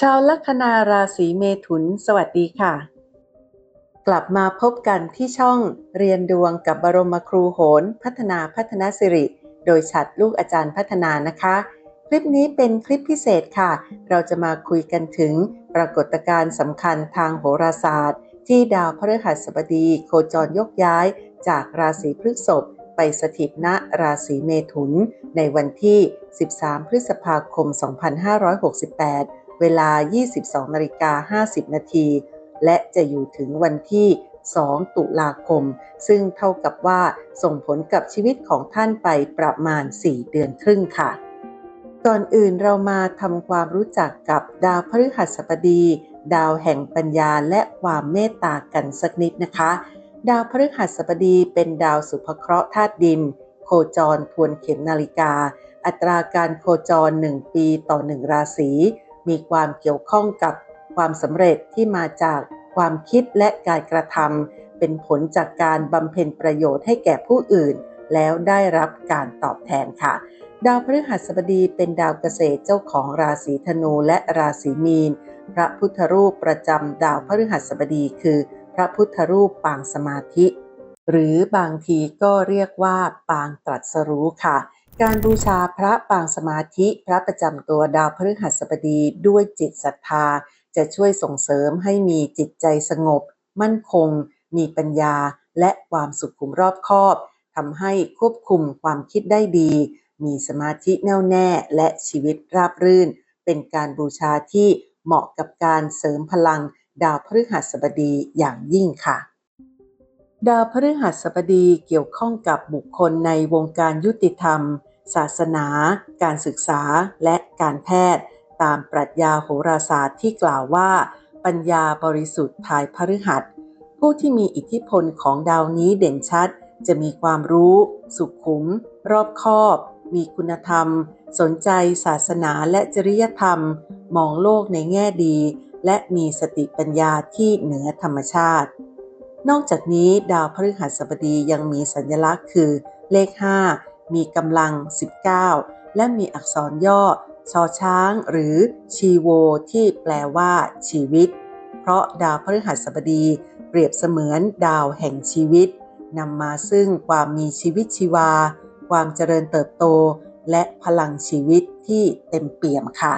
ชาวลัคนาราศีเมถุน สวัสดีค่ะ กลับมาพบกันที่ช่องเรียนดวงกับบรมครูโหน พัฒนาพัฒนาสิริ โดยฉัดลูกอาจารย์พัฒนานะคะ คลิปนี้เป็นคลิปพิเศษค่ะ เราจะมาคุยกันถึงปรากฏการณ์สำคัญทางโหราศาสตร์ ที่ดาวพฤหัสบดี โคจรยกย้าย จากราศีพฤษภไปสถิตณราศีเมถุน ในวันที่ 13 พฤษภาคม 2568 เวลา 22นาฬิกา50 นาที และจะอยู่ถึงวันที่ 2 ตุลาคม ซึ่งเท่ากับว่าส่งผลกับชีวิตของท่านไปประมาณ 4 เดือนครึ่งค่ะ ก่อนอื่นเรามาทำความรู้จักกับดาวพฤหัสบดี ดาวแห่งปัญญาและความเมตตากันสักนิดนะคะ ดาวพฤหัสบดีเป็นดาวสุภเคราะห์ธาตุดิน โคจรทวนเข็มนาฬิกา อัตราการโคจร 1 ปีต่อ 1 ราศี มีความเกี่ยวข้องกับความสำเร็จที่มาจากความคิดและการกระทำเป็นผลจากการบำเพ็ญประโยชน์ให้แก่ผู้อื่น แล้วได้รับการตอบแทนค่ะ ดาวพฤหัสบดีเป็นดาวเกษตรเจ้าของราศีธนูและราศีมีน พระพุทธรูปประจำดาวพฤหัสบดีคือ พระพุทธรูปปางสมาธิ หรือบางทีก็เรียกว่าปางตรัสรู้ค่ะ การบูชาพระปางสมาธิพระประจำตัวดาวพฤหัสบดีด้วยจิตศรัทธา จะช่วยส่งเสริมให้มีจิตใจสงบ มั่นคง มีปัญญา และความสุขุมรอบคอบทำให้ควบคุมความคิดได้ดี มีสมาธิแน่วแน่และชีวิตราบรื่น เป็นการบูชาที่เหมาะกับการเสริมพลังดาวพฤหัสบดีอย่างยิ่งค่ะ ดาวพฤหัสบดีเกี่ยวข้องกับบุคคลในวงการยุติธรรม ศาสนา การศึกษา และการแพทย์ ตามปรัชญาโหราศาสตร์ที่กล่าวว่า ปัญญาบริสุทธิ์ทายพฤหัส ผู้ที่มีอิทธิพลของดาวนี้เด่นชัด จะมีความรู้ สุขุม รอบคอบ มีคุณธรรม สนใจศาสนาและจริยธรรม มองโลกในแง่ดี และมีสติปัญญาที่เหนือธรรมชาติ นอกจากนี้ดาวพฤหัสบดียังมีสัญลักษณ์คือเลข 5 มีกำลัง 19 และมีอักษรย่อชอช้างหรือชีโวที่แปลว่าชีวิต เพราะดาวพฤหัสบดีเปรียบเสมือนดาวแห่งชีวิตนำมาซึ่งความมีชีวิตชีวา ความเจริญเติบโต และพลังชีวิตที่เต็มเปี่ยมค่ะ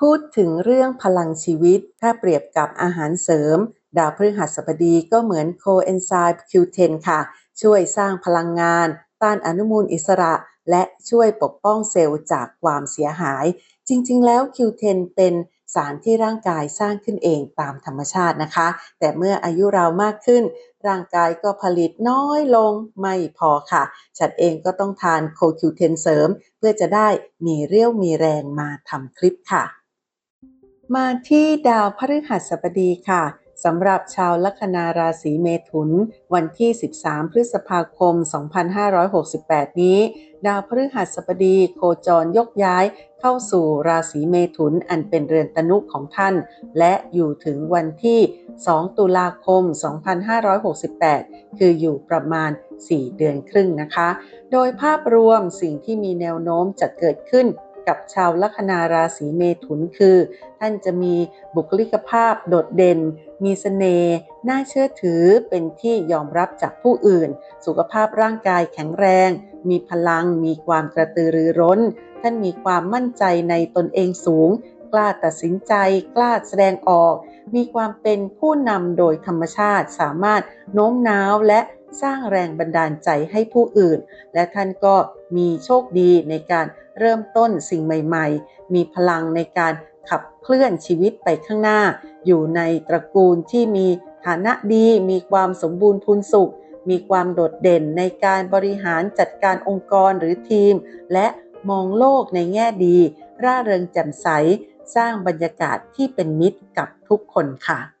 พูดถึงเรื่องพลังชีวิตถ้าเปรียบกับอาหารเสริม ดาวพฤหัสบดีก็เหมือนโคเอนไซม์ Q10 ค่ะ ช่วยสร้างพลังงาน ต้านอนุมูลอิสระ และช่วยปกป้องเซลล์จากความเสียหาย จริง ๆ แล้ว Q10 เป็นสารที่ร่างกายสร้างขึ้นเองตามธรรมชาตินะคะ แต่เมื่ออายุเรามากขึ้น ร่างกายก็ผลิตน้อยลงไม่พอค่ะ ฉันเองก็ต้องทานโค Q10 เสริม เพื่อจะได้มีเรี่ยวมีแรงมาทำคลิปค่ะ มาที่ดาวพฤหัสบดีค่ะ สำหรับชาวลัคนาราศีเมถุน วันที่ 13 พฤษภาคม 2568 นี้ ดาวพฤหัสบดีโคจรยกย้ายเข้าสู่ราศีเมถุนอันเป็นเรือนตนุของท่าน และอยู่ถึงวันที่ 2 ตุลาคม 2568 คืออยู่ประมาณ 4 เดือนครึ่งนะคะ โดยภาพรวมสิ่งที่มีแนวโน้มจะเกิดขึ้น กับชาวลัคนาราศีเมถุนคือ ท่านจะมีบุคลิกภาพโดดเด่น มีสเสน่ห์น่าเชื่อถือเป็นที่ยอมรับจากผู้อื่น สุขภาพร่างกายแข็งแรง มีพลัง มีความกระตือรือร้น ท่านมีความมั่นใจในตนเองสูง กล้าตัดสินใจ กล้าแสดงออก มีความเป็นผู้นำโดยธรรมชาติสามารถโน้มน้าวและ สร้างแรงบันดาลใจให้ผู้อื่น และท่านก็มีโชคดีในการเริ่มต้นสิ่งใหม่ๆ มีพลังในการขับเคลื่อนชีวิตไปข้างหน้า อยู่ในตระกูลที่มีฐานะดี มีความสมบูรณ์พูนสุข มีความโดดเด่นในการบริหารจัดการองค์กรหรือทีม และมองโลกในแง่ดี ร่าเริงแจ่มใส สร้างบรรยากาศที่เป็นมิตรกับทุกคนค่ะ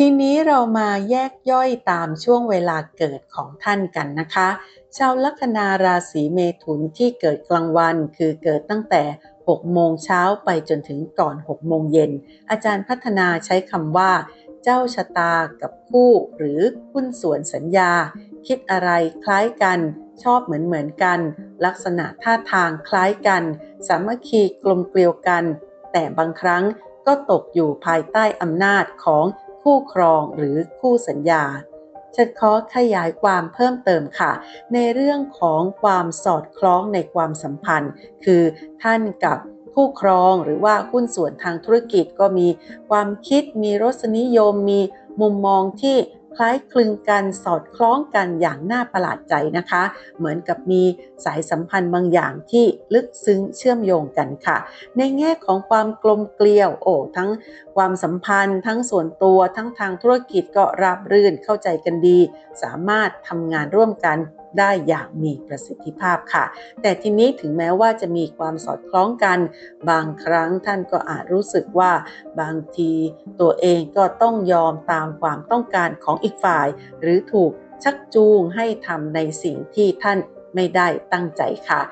ทีนี้เรามาแยกย่อยตามช่วงเวลาเกิดของท่านกันนะคะ ชาวลัคนาราศีเมถุนที่เกิดกลางวันคือเกิดตั้งแต่ 6 โมงเช้าไปจนถึงก่อน 6 โมงเย็น อาจารย์พัฒนาใช้คำว่า เจ้าชะตากับคู่หรือหุ้นส่วนสัญญา คิดอะไรคล้ายกัน ชอบเหมือนเหมือนกัน ลักษณะท่าทางคล้ายกัน สามัคคีกลมเกลียวกันแแต่บางครั้งก็ตกอยู่ภายใต้อำนาจของ คู่ครองหรือคู่สัญญาฉันขอขยายความเพิ่มเติมค่ะ ในเรื่องของความสอดคล้องในความสัมพันธ์ คือท่านกับคู่ครองหรือว่าหุ้นส่วนทางธุรกิจก็มีความคิดมีรสนิยมมีมุมมองที่ คล้ายคลึงกันสอดคล้องกันอย่างน่าประหลาดใจนะคะ เหมือนกับมีสายสัมพันธ์บางอย่างที่ลึกซึ้งเชื่อมโยงกันค่ะ ในแง่ของความกลมเกลียวโอ้ทั้งความสัมพันธ์ ทั้งส่วนตัวทั้งทางธุรกิจก็ราบรื่นเข้าใจกันดี สามารถทำงานร่วมกัน ได้อย่างมีประสิทธิภาพค่ะ แต่ทีนี้ถึงแม้ว่าจะมีความสอดคล้องกัน บางครั้งท่านก็อาจรู้สึกว่าบางทีตัวเองก็ต้องยอมตามความต้องการของอีกฝ่าย หรือถูกชักจูงให้ทำในสิ่งที่ท่านไม่ได้ตั้งใจค่ะ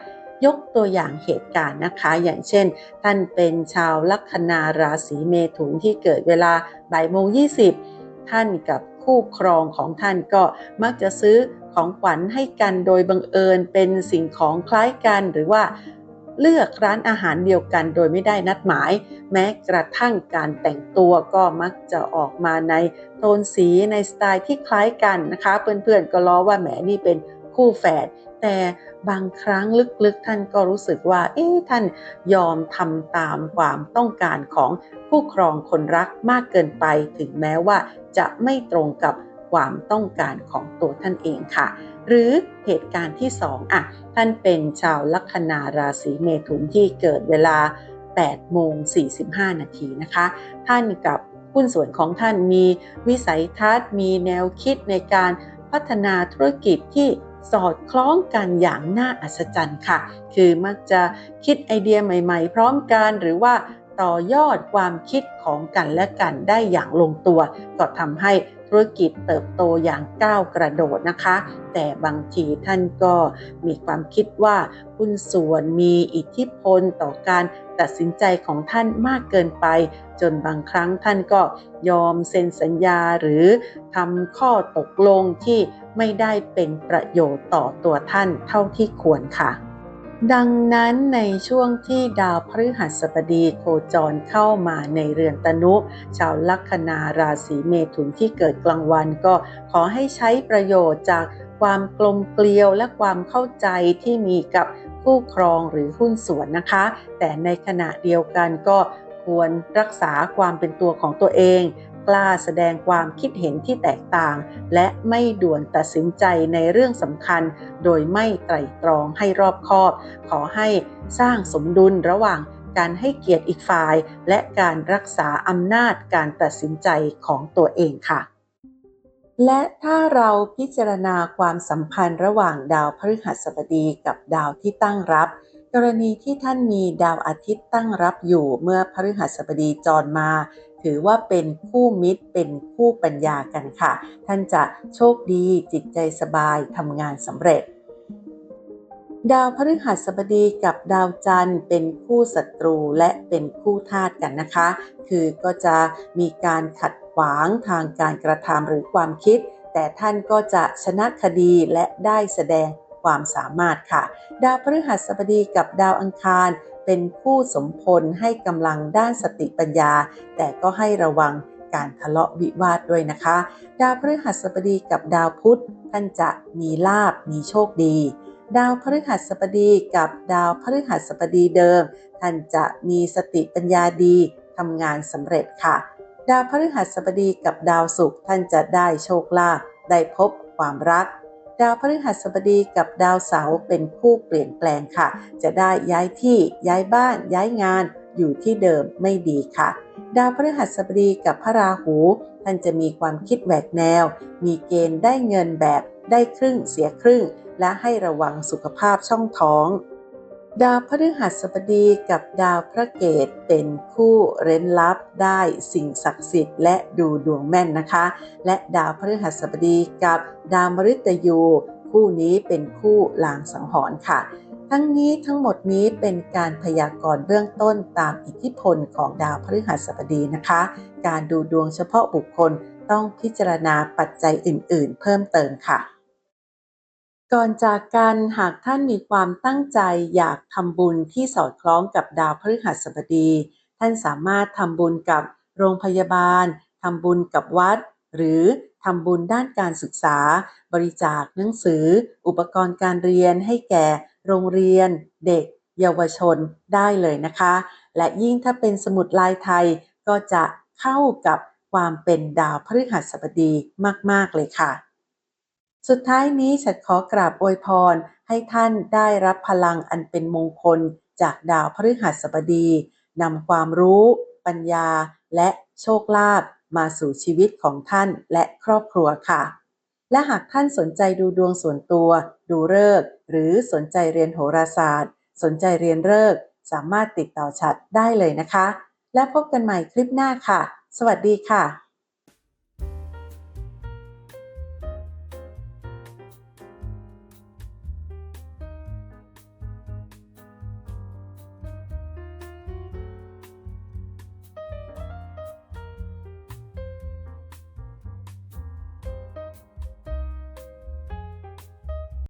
ยกตัวอย่างเหตุการณ์นะคะ อย่างเช่น ท่านเป็นชาวลัคนาราศีเมถุนที่เกิดเวลาบ่ายโมงยีท่านกับคู่ครองของท่านก็มักจะซื้อ ของขวัญให้กันโดยบังเอิญเป็นสิ่งของคล้ายกันหรือว่าเลือกร้านอาหารเดียวกันโดยไม่ได้นัดหมาย แม้กระทั่งการแต่งตัวก็มักจะออกมาในโทนสีในสไตล์ที่คล้ายกันนะคะ เพื่อนๆก็ล้อว่าแหมนี่เป็นคู่แฝดแต่บางครั้งลึกๆท่านก็รู้สึกว่า เอ๊ะท่านยอมทำตามความต้องการของผู้ครองคนรักมากเกินไป ถึงแม้ว่าจะไม่ตรงกับ ความต้องการของตัวท่านเองค่ะ หรือเหตุการณ์ที่2อะท่านเป็นชาวลัคนาราศีเมถุนที่เกิดเวลา8โมง45 นาทีนะคะ ท่านกับหุ้นส่วนของท่านมีวิสัยทัศน์ มีแนวคิดในการพัฒนาธุรกิจที่สอดคล้องกันอย่างน่าอัศจรรย์ค่ะ คือมักจะคิดไอเดียใหม่ ๆ พร้อมกันหรือว่า ต่อยอดความคิดของกันและกันได้อย่างลงตัว ก็ทำให้ธุรกิจเติบโตอย่างก้าวกระโดดนะคะ แต่บางทีท่านก็มีความคิดว่าหุ้นส่วนมีอิทธิพลต่อการตัดสินใจของท่านมากเกินไป จนบางครั้งท่านก็ยอมเซ็นสัญญาหรือทำข้อตกลงที่ไม่ได้เป็นประโยชน์ต่อตัวท่านเท่าที่ควรค่ะ ดังนั้นในช่วงที่ดาวพฤหัสบดีโคจรเข้ามาในเรือนตนุ ชาวลัคนาราศีเมถุนที่เกิดกลางวันก็ขอให้ใช้ประโยชน์จากความกลมเกลียวและความเข้าใจที่มีกับคู่ครองหรือหุ้นส่วนนะคะ แต่ในขณะเดียวกันก็ควรรักษาความเป็นตัวของตัวเอง กล้าแสดงความคิดเห็นที่แตกต่าง และไม่ด่วนตัดสินใจในเรื่องสำคัญ โดยไม่ไตร่ตรองให้รอบคอบ ขอให้สร้างสมดุลระหว่างการให้เกียรติอีกฝ่าย และการรักษาอำนาจการตัดสินใจของตัวเองค่ะ และถ้าเราพิจารณาความสัมพันธ์ระหว่างดาวพฤหัสบดีกับดาวที่ตั้งรับ กรณีที่ท่านมีดาวอาทิตย์ตั้งรับอยู่เมื่อพฤหัสบดีจรมา ถือว่าเป็นคู่มิตรเป็นคู่ปัญญากันค่ะ ท่านจะโชคดีจิตใจสบายทำงานสำเร็จ ดาวพฤหัสบดีกับดาวจันทร์เป็นคู่ศัตรูและเป็นคู่ธาตุกันนะคะ คือก็จะมีการขัดขวางทางการกระทำหรือความคิด แต่ท่านก็จะชนะคดีและได้แสดงความสามารถค่ะ ดาวพฤหัสบดีกับดาวอังคาร เป็นผู้สมพลให้กำลังด้านสติปัญญา แต่ก็ให้ระวังการทะเลาะวิวาทด้วยนะคะ ดาวพฤหัสบดีกับดาวพุธท่านจะมีลาบมีโชคดี ดาวพฤหัสบดีกับดาวพฤหัสบดีเดิม ท่านจะมีสติปัญญาดีทำงานสำเร็จค่ะ ดาวพฤหัสบดีกับดาวศุกร์ท่านจะได้โชคลาภได้พบความรัก ดาวพฤหัสบดีกับดาวเสาร์เป็นคู่เปลี่ยนแปลงค่ะ จะได้ย้ายที่ย้ายบ้านย้ายงานอยู่ที่เดิมไม่ดีค่ะ ดาวพฤหัสบดีกับพระราหูท่านจะมีความคิดแหวกแนว มีเกณฑ์ได้เงินแบบได้ครึ่งเสียครึ่ง และให้ระวังสุขภาพช่องท้อง ดาวพฤหัสบดีกับดาวพระเกตเป็นคู่เร้นลับได้สิ่งศักดิ์สิทธิ์และดูดวงแม่นนะคะ และดาวพฤหัสบดีกับดาวมฤตยู คู่นี้เป็นคู่ลางสังหรณ์ค่ะ ทั้งนี้ทั้งหมดนี้เป็นการพยากรณ์เบื้องต้นตามอิทธิพลของดาวพฤหัสบดีนะคะ การดูดวงเฉพาะบุคคลต้องพิจารณาปัจจัยอื่น ๆ เพิ่มเติมค่ะ ก่อนจากกันหากท่านมีความตั้งใจอยากทำบุญที่สอดคล้องกับดาวพฤหัสบดี ท่านสามารถทำบุญกับโรงพยาบาลทำบุญกับวัด หรือทำบุญด้านการศึกษา บริจาคหนังสือ อุปกรณ์การเรียนให้แก่โรงเรียน เด็ก เยาวชนได้เลยนะคะ และยิ่งถ้าเป็นสมุดลายไทยก็จะเข้ากับความเป็นดาวพฤหัสบดีมาก ๆ เลยค่ะ สุดท้ายนี้ฉันขอกราบอวยพร ให้ท่านได้รับพลังอันเป็นมงคล จากดาวพฤหัสบดีนำความรู้ ปัญญา และโชคลาภมาสู่ชีวิตของท่านและครอบครัวค่ะ และหากท่านสนใจดูดวงส่วนตัว ดูฤกษ์หรือสนใจเรียนโหราศาสตร์ สนใจเรียนฤกษ์สามารถติดต่อชัดได้เลยนะคะ และพบกันใหม่คลิปหน้าค่ะ สวัสดีค่ะ